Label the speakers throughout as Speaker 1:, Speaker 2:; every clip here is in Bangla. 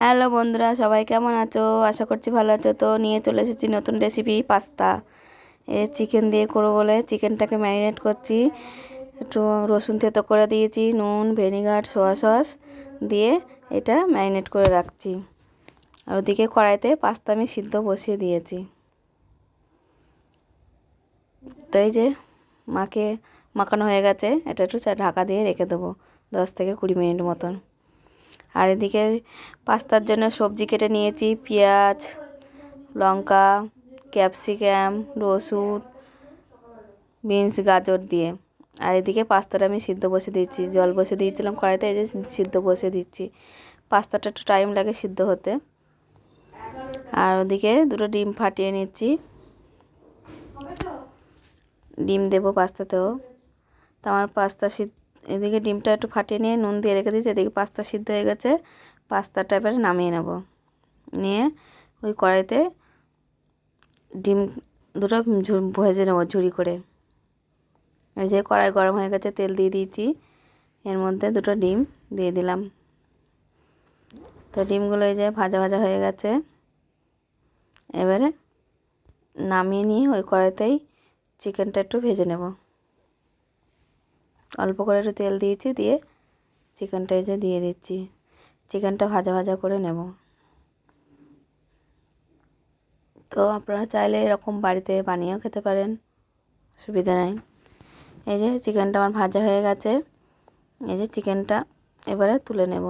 Speaker 1: হ্যালো বন্ধুরা, সবাই কেমন আছো? আশা করছি ভালো আছো। তো নিয়ে চলে এসেছি নতুন রেসিপি পাস্তা এ চিকেন দিয়ে করব বলে চিকেনটাকে ম্যারিনেট করছি। একটু রসুন থেতো করে দিয়েছি, নুন ভিনেগার সোয়া সস দিয়ে এটা ম্যারিনেট করে রাখছি। আর ওদিকে কড়াইতে পাস্তা আমি সিদ্ধ বসিয়ে দিয়েছি। তো এই যে মাকে মাখানো হয়ে গেছে, এটা একটু ঢাকা দিয়ে রেখে দেবো, দশ থেকে কুড়ি মিনিট মতন। আর এদিকে পাস্তার জন্য সবজি কেটে নিয়েছি, পেঁয়াজ, লঙ্কা, ক্যাপসিকাম, রসুন, বিনস, গাজর দিয়ে। আর এদিকে পাস্তাটা আমি সিদ্ধ বসে দিচ্ছি জল বসে দিয়েছিলাম কড়াইতে, এই যে সিদ্ধ বসে দিচ্ছি। পাস্তাটা একটু টাইম লাগে সিদ্ধ হতে। আর ওদিকে দুটো ডিম ফাটিয়ে নিচ্ছি। ডিম দেবো পাস্তাতেও। তো আমার পাস্তা সিদ্ধ এদিকে ডিমটা একটু ফাটিয়ে নিয়ে নুন দিয়ে রেখে দিয়েছি, এদিকে পাস্তা সিদ্ধ হয়ে গেছে। পাস্তাটা এবারে নামিয়ে নেব। নিয়ে ওই কড়াইতে ডিম দুটো ভেজে নেব ঝুড়ি করে। এই যে কড়াই গরম হয়ে গেছে, তেল দিয়ে দিয়েছি। এর মধ্যে দুটো ডিম দিয়ে দিলাম। তো ডিমগুলো এই যে ভাজা ভাজা হয়ে গেছে। এবারে নামিয়ে নিয়ে ওই কড়াইতেই চিকেনটা একটু ভেজে নেব। অল্প করে একটু তেল দিয়েছি, দিয়ে চিকেনটা যে দিয়ে দিচ্ছি। চিকেনটা ভাজা ভাজা করে নেব। তো আপনারা চাইলে এরকম বাড়িতে বানিয়েও খেতে পারেন, সুবিধা নেই। এই যে চিকেনটা আমার ভাজা হয়ে গেছে, এই যে চিকেনটা এবারে তুলে নেব।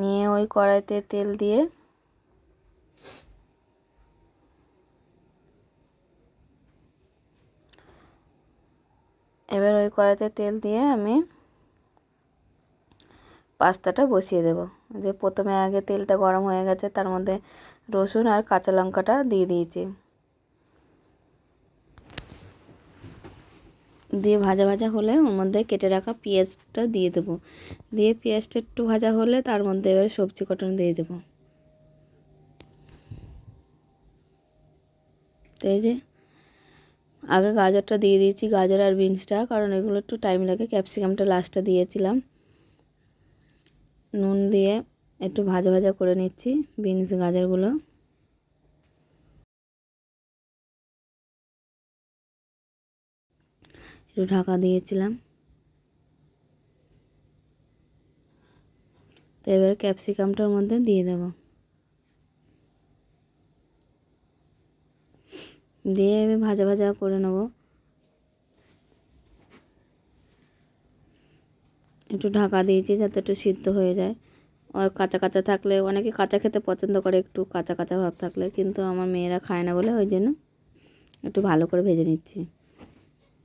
Speaker 1: নিয়ে ওই কড়াইতে তেল দিয়ে এবার ওই কড়াইতে তেল দিয়ে আমি পাস্তাটা বসিয়ে দেব। যে প্রথমে আগে তেলটা গরম হয়ে গেছে, তার মধ্যে রসুন আর কাঁচা লঙ্কাটা দিয়ে দিয়েছি। দিয়ে ভাজা ভাজা হলে ওর মধ্যে কেটে রাখা পেঁয়াজটা দিয়ে দেবো। দিয়ে পেঁয়াজটা একটু ভাজা হলে তার মধ্যে এবার সবজি কটন দিয়ে দেবো। তো এই যে আগে গাজরটা দিয়ে দিয়েছি, গাজর আর বিনসটা, কারণ এগুলো একটু টাইম লাগে। ক্যাপসিকামটা লাস্টটা দিয়েছিলাম। নুন দিয়ে একটু ভাজা ভাজা করে নিচ্ছি বিনস গাজরগুলো। একটু ঢাকা দিয়েছিলাম। তো এবার ক্যাপসিকামটার মধ্যে দিয়ে দেবো। দিয়ে আমি ভাজা ভাজা করে নেব। একটু ঢাকা দিয়েছি যাতে একটু সিদ্ধ হয়ে যায়। আর কাঁচা কাঁচা থাকলে, অনেকে কাঁচা খেতে পছন্দ করে একটু কাঁচা কাঁচা ভাব থাকলে, কিন্তু আমার মেয়েরা খায় না বলে ওই জন্য একটু ভালো করে ভেজে নিচ্ছি।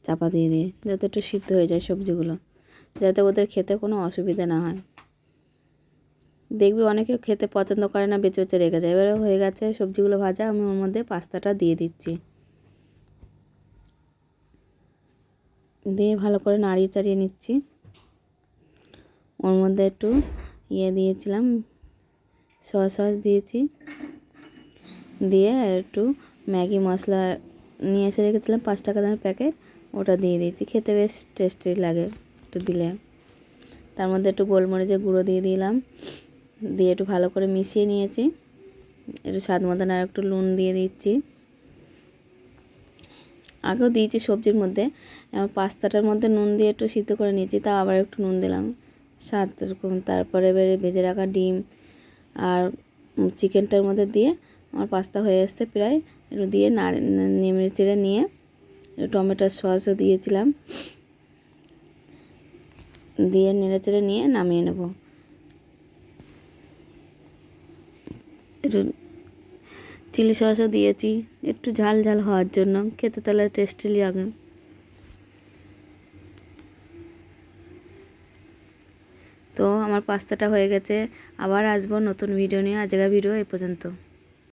Speaker 1: চাপা দিয়ে দিয়ে, যাতে একটু সিদ্ধ হয়ে যায় সবজিগুলো, যাতে ওদের খেতে কোনো অসুবিধা না হয়। দেখবি অনেকে খেতে পছন্দ করে না, বেঁচে বেঁচে রেখে যায়। এবারে হয়ে গেছে সবজিগুলো ভাজা, আমি ওর মধ্যে পাস্তাটা দিয়ে দিচ্ছি। দিয়ে ভালো করে নাড়িয়ে চাড়িয়ে নিচ্ছি। ওর মধ্যে একটু ইয়ে দিয়েছিলাম সস সস দিয়েছি। দিয়ে একটু ম্যাগি মশলা নিয়ে এসে রেখেছিলাম, পাঁচ টাকা দামের প্যাকেট, ওটা দিয়ে দিয়েছি। খেতে বেশ টেস্টি লাগে একটু দিলে। তার মধ্যে একটু গোলমরিচের গুঁড়ো দিয়ে দিলাম। দিয়ে একটু ভালো করে মিশিয়ে নিয়েছি। একটু স্বাদ মতন আর একটু নুন দিয়ে দিচ্ছি। আগেও দিয়েছি সবজির মধ্যে। পাস্তাটার মধ্যে নুন দিয়ে একটু সিদ্ধ করে নিয়েছি, তাও আবার একটু নুন দিলাম। স্বাদ এরকম। তারপরে এবারে ভেজে রাখা ডিম আর চিকেনটার মধ্যে দিয়ে আমার পাস্তা হয়ে আসছে প্রায়। একটু দিয়ে নাড়ে নেমে চেড়ে নিয়ে টমেটোর সসও দিয়েছিলাম। দিয়ে নেড়ে চেড়ে নিয়ে নামিয়ে নেব। একটু চিলি সসও দিয়েছি, একটু ঝাল ঝাল হওয়ার জন্য। খেতে তাহলে টেস্টি লাগে। তো আমার পাস্তাটা হয়ে গেছে, আবার আসব নতুন ভিডিও নিয়ে। আজকের ভিডিও এই পর্যন্ত।